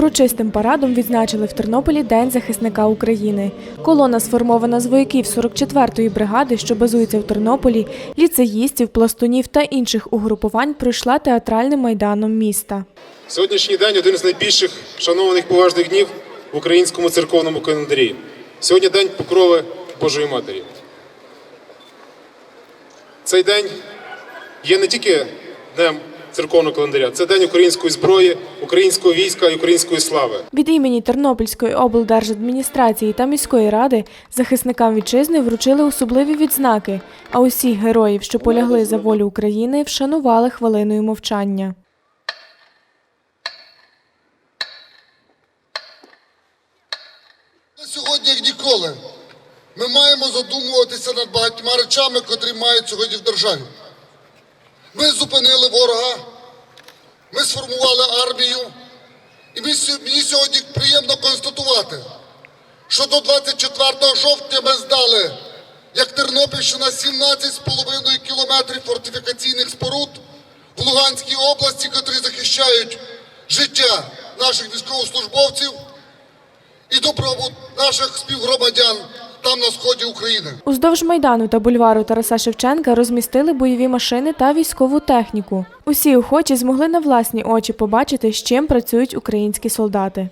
Урочистим парадом відзначили в Тернополі День захисника України. Колона сформована з вояків 44-ї бригади, що базується в Тернополі, ліцеїстів, пластунів та інших угрупувань пройшла театральним майданом міста. Сьогоднішній день один з найбільших шанованих поважних днів в українському церковному календарі. Сьогодні день покрови Божої Матері. Цей день є не тільки днем церковного календаря, це день української зброї, українського війська і української слави. Від імені Тернопільської облдержадміністрації та міської ради захисникам вітчизни вручили особливі відзнаки, а усіх героїв, що полягли за волю України, вшанували хвилиною мовчання. На Сьогодні, як ніколи, ми маємо задумуватися над багатьма речами, котрі мають сьогодні в державі. Ми зупинили ворога, ми сформували армію, і мені сьогодні приємно констатувати, що до 24 жовтня ми здали, як Тернопільщина, 17,5 кілометрів фортифікаційних споруд в Луганській області, котрі захищають життя наших військовослужбовців і добробут наших співгромадян там на сході України. Уздовж майдану та бульвару Тараса Шевченка розмістили бойові машини та військову техніку. Усі охочі змогли на власні очі побачити, з чим працюють українські солдати.